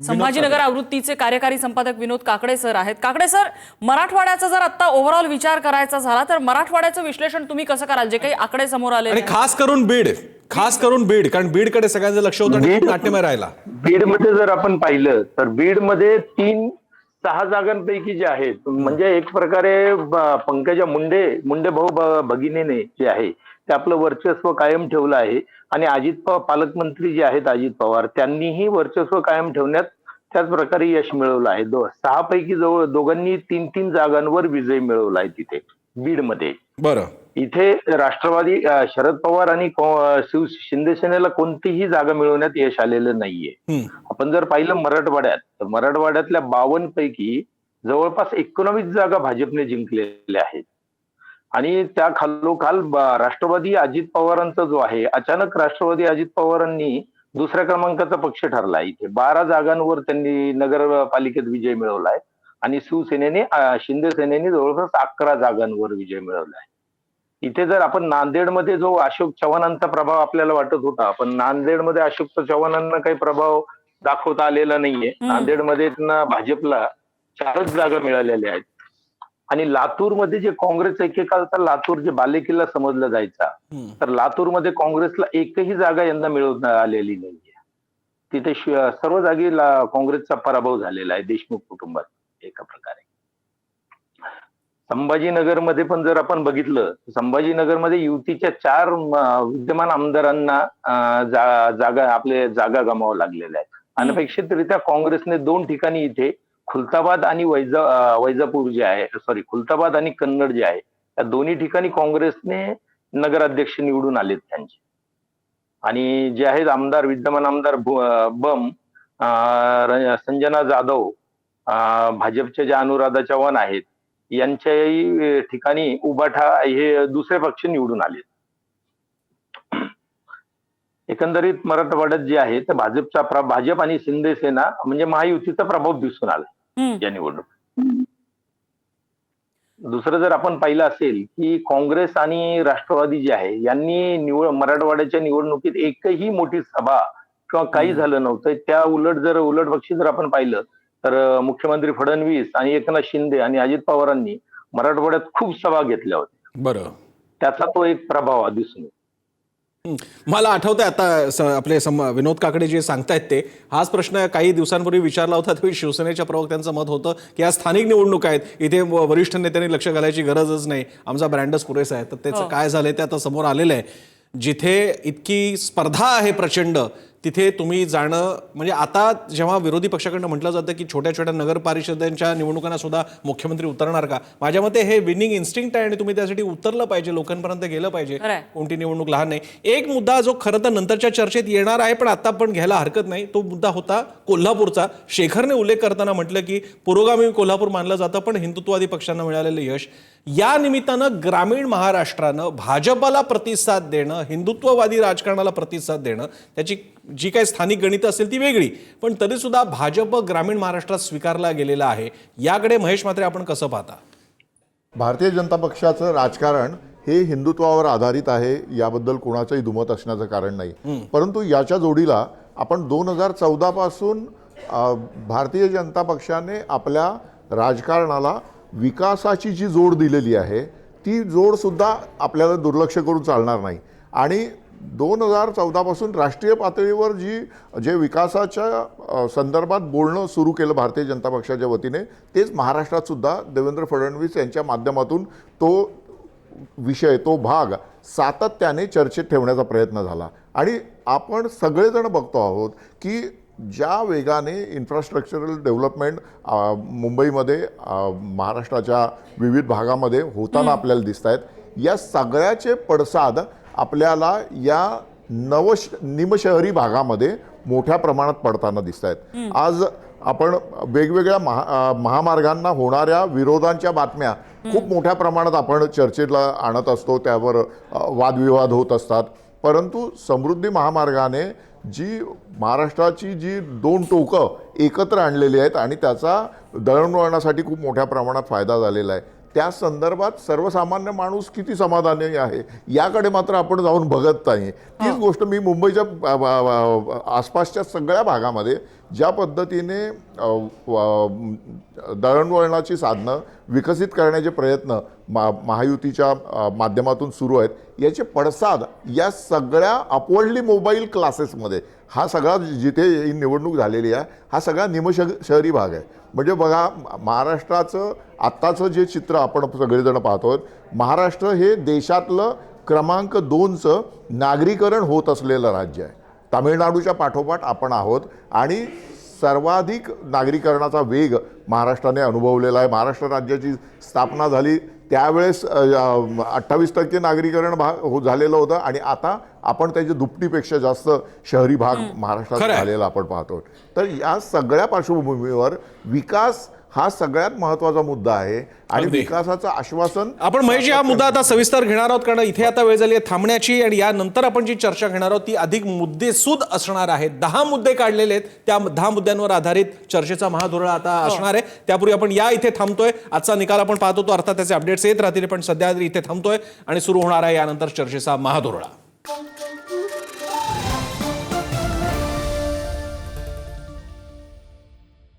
संभाजीनगर आवृत्तीचे कार्यकारी संपादक विनोद काकडे सर आहेत. काकडे सर मराठवाड्याचा जर आता ओव्हरऑल विचार करायचा झाला तर मराठवाड्याचं विश्लेषण तुम्ही कसं कराल? जे काही आकडे समोर आले आणि खास करून बीड खास करून बीड कारण बीडकडे सगळ्यांचं लक्ष होतं नाट्यमय राहिला. बीडमध्ये जर आपण पाहिलं तर बीडमध्ये तीन सहा जागांपैकी जे आहेत म्हणजे एक प्रकारे पंकजा मुंडे मुंडे भाऊ भगिनीने जे आहे ते आपलं वर्चस्व कायम ठेवलं आहे. आणि अजित पवार पालकमंत्री जे आहेत अजित पवार त्यांनीही वर्चस्व कायम ठेवण्यात त्याच प्रकारे यश मिळवलं आहे. दो सहा पैकी जवळ दोघांनी तीन तीन जागांवर विजय मिळवला आहे तिथे बीडमध्ये. बरं. इथे राष्ट्रवादी शरद पवार आणि शिव शिंदे सेनेला कोणतीही जागा मिळवण्यात यश आलेलं नाहीये. आपण जर पाहिलं मराठवाड्यात तर मराठवाड्यातल्या बावन्न पैकी जवळपास एकोणावीस जागा भाजपने जिंकलेल्या आहेत. आणि त्या खालोखाल राष्ट्रवादी अजित पवारांचा जो आहे अचानक राष्ट्रवादी अजित पवारांनी दुसऱ्या क्रमांकाचा पक्ष ठरला इथे. बारा जागांवर त्यांनी नगरपालिकेत विजय मिळवलाय. आणि शिवसेनेने अं, शिंदे सेनेने जवळपास अकरा जागांवर विजय मिळवलाय. इथे जर आपण नांदेडमध्ये जो अशोक चव्हाणांचा प्रभाव आपल्याला वाटत होता पण नांदेडमध्ये अशोक चव्हाणांना काही प्रभाव दाखवता आलेला नाहीये. नांदेडमध्ये भाजपला चारच जागा मिळालेल्या आहेत आणि लातूरमध्ये जे काँग्रेस एकेकालचा लातूर जे बालेकिल्ला समजला जायचा. तर लातूरमध्ये काँग्रेसला एकही जागा यंदा मिळवता आलेली नाहीये तिथे सर्व जागी काँग्रेसचा पराभव झालेला आहे देशमुख कुटुंबात एका प्रकारे संभाजीनगरमध्ये पण जर आपण बघितलं संभाजीनगरमध्ये युतीच्या चार विद्यमान आमदारांना जा- जागा आपले जागा गमावं लागलेल्या आहेत. अनपेक्षितरित्या काँग्रेसने दोन ठिकाणी इथे खुलताबाद आणि वैजा वैजापूर जे आहे सॉरी खुलताबाद आणि कन्नड जे आहे या दोन्ही ठिकाणी काँग्रेसने नगराध्यक्ष निवडून आलेत त्यांचे. आणि जे आहेत आमदार विद्यमान आमदार बम संजना जाधव अं, भाजपचे जे अनुराधा चव्हाण आहेत यांच्याही ठिकाणी उबाठा हे दुसरे पक्ष निवडून आले. एकंदरीत मराठवाड्यात जे आहे ते भाजपचा भाजप आणि शिंदे सेना म्हणजे महायुतीचा प्रभाव दिसून आला. या निवडणूक दुसरं जर आपण पाहिलं असेल की काँग्रेस आणि राष्ट्रवादी जे आहे यांनी निवड मराठवाड्याच्या निवडणुकीत एकही मोठी सभा किंवा काही झालं नव्हतं. त्या उलट जर उलट पक्षी जर आपण पाहिलं तर मुख्यमंत्री फडणवीस आणि एकनाथ शिंदे आणि अजित पवारांनी मराठवाड्यात खूप सभा घेतल्या होत्या. बरं. त्याचा तो एक प्रभाव दिसून येतो. हं. मला आठवतंय आता स- आपले सम विनोद काकडे जे सांगतायत ते हाच प्रश्न काही दिवसांपूर्वी विचारला होता त्यावेळी शिवसेनेच्या प्रवक्त्यांचं मत होतं की या स्थानिक निवडणुका आहेत इथे वरिष्ठ नेत्यांनी लक्ष घालायची गरजच नाही. आमचा ब्रँडच पुरेसा आहे तर त्याचं काय झालंय ते आता समोर आलेलं आहे. जिथे इतकी स्पर्धा आहे प्रचंड तिथे तुम्ही जाणं म्हणजे आता जेव्हा विरोधी पक्षाकडनं म्हटलं जातं की छोट्या छोट्या नगर परिषदांच्या निवडणुकांना सुद्धा मुख्यमंत्री उतरणार का? माझ्या मते हे विनिंग इन्स्टिंक्ट आहे आणि तुम्ही त्यासाठी उतरलं पाहिजे लोकांपर्यंत गेलं पाहिजे. कोणती निवडणूक लहान नाही. एक मुद्दा जो खरं तर नंतरच्या चर्चेत येणार आहे पण आता पण घ्यायला हरकत नाही तो मुद्दा होता कोल्हापूरचा. शेखरने उल्लेख करताना म्हटलं की पुरोगामी कोल्हापूर मानलं जातं पण हिंदुत्ववादी पक्षांना मिळालेलं यश. या निमित्तानं ग्रामीण महाराष्ट्रानं भाजपाला प्रतिसाद देणं हिंदुत्ववादी राजकारणाला प्रतिसाद देणं त्याची जी काही स्थानिक गणितं असेल ती वेगळी. पण तरी सुद्धा भाजप ग्रामीण महाराष्ट्रात स्वीकारला गेलेला आहे. याकडे महेश मात्रे आपण कसं पाहता? भारतीय जनता पक्षाचं राजकारण हे हिंदुत्वावर आधारित आहे याबद्दल कोणाचंही दुमत असण्याचं कारण नाही. परंतु याच्या जोडीला आपण दोन हजार चौदा पासून अ, भारतीय जनता पक्षाने आपल्या राजकारणाला विकासाची जी जोड दिलेली आहे ती जोडसुद्धा आपल्याला दुर्लक्ष करून चालणार नाही. आणि दोन हजार चौदापासून राष्ट्रीय पातळीवर जी जे विकासाच्या संदर्भात बोलणं सुरू केलं भारतीय जनता पक्षाच्या वतीने तेच महाराष्ट्रातसुद्धा देवेंद्र फडणवीस यांच्या माध्यमातून तो विषय तो भाग सातत्याने चर्चेत ठेवण्याचा प्रयत्न झाला. आणि आपण सगळेजण बघतो आहोत की ज्या वेगाने इन्फ्रास्ट्रक्चरल डेव्हलपमेंट मुंबईमध्ये महाराष्ट्राच्या विविध भागामध्ये होताना आपल्याला दिसत आहेत या सगळ्याचे पडसाद आपल्याला या नवश निमशहरी भागामध्ये मोठ्या प्रमाणात पडताना दिसत आहेत आज आपण वेगवेगळ्या महा महामार्गांना होणाऱ्या विरोधांच्या बातम्या खूप मोठ्या प्रमाणात आपण चर्चेला आणत असतो त्यावर वादविवाद होत असतात. परंतु समृद्धी महामार्गाने जी महाराष्ट्राची जी दोन टोकं एकत्र आणलेली आहेत आणि त्याचा दळणवळणासाठी खूप मोठ्या प्रमाणात फायदा झालेला आहे. त्या संदर्भात सर्वसामान्य माणूस किती समाधानी आहे याकडे मात्र आपण जाऊन बघत नाही. तीच गोष्ट मी मुंबईच्या आसपासच्या सगळ्या भागामध्ये ज्या पद्धतीने दळणवळणाची साधनं विकसित करण्याचे प्रयत्न मा महायुतीच्या माध्यमातून सुरू आहेत याचे पडसाद या सगळ्या अपवर्ल्डली मोबाईल क्लासेसमध्ये हा सगळा जिथे ही निवडणूक झालेली आहे हा सगळा निमश शहरी भाग आहे. म्हणजे बघा महाराष्ट्राचं आत्ताचं जे चित्र आपण सगळेजण पाहतो महाराष्ट्र हे देशातलं क्रमांक दोनचं नागरीकरण होत असलेलं राज्य आहे. तामिळनाडूच्या पाठोपाठ आपण आहोत आणि सर्वाधिक नागरीकरणाचा वेग महाराष्ट्राने अनुभवलेला आहे. महाराष्ट्र राज्याची स्थापना झाली. त्यावेळेस अठ्ठावीस टक्के नागरीकरण भाग हो झालेलं होतं आणि आता आपण त्याच्या दुपटीपेक्षा जास्त शहरी भाग महाराष्ट्रात. झालेला आपण पाहतो तर या सगळ्या पार्श्वभूमीवर विकास हा सगळ्यात महत्त्वाचा मुद्दा आहे आणि. विकासाचं आश्वासन आपण महेश हा मुद्दा आता सविस्तर घेणार आहोत कारण इथे आता वेळ झाली आहे थांबण्याची आणि यानंतर आपण जी चर्चा घेणार आहोत ती अधिक मुद्देसूद असणार आहे. दहा मुद्दे काढलेले आहेत. त्या दहा मुद्द्यांवर आधारित चर्चेचा महाधोरण आता असणार आहे. त्यापूर्वी आपण या इथे थांबतोय. आजचा निकाल आपण पाहतो तो अर्थात त्याचे अपडेट्स येत राहतील पण सध्या तरी इथे थांबतोय आणि सुरू होणार आहे यानंतर चर्चेचा महाधोरणा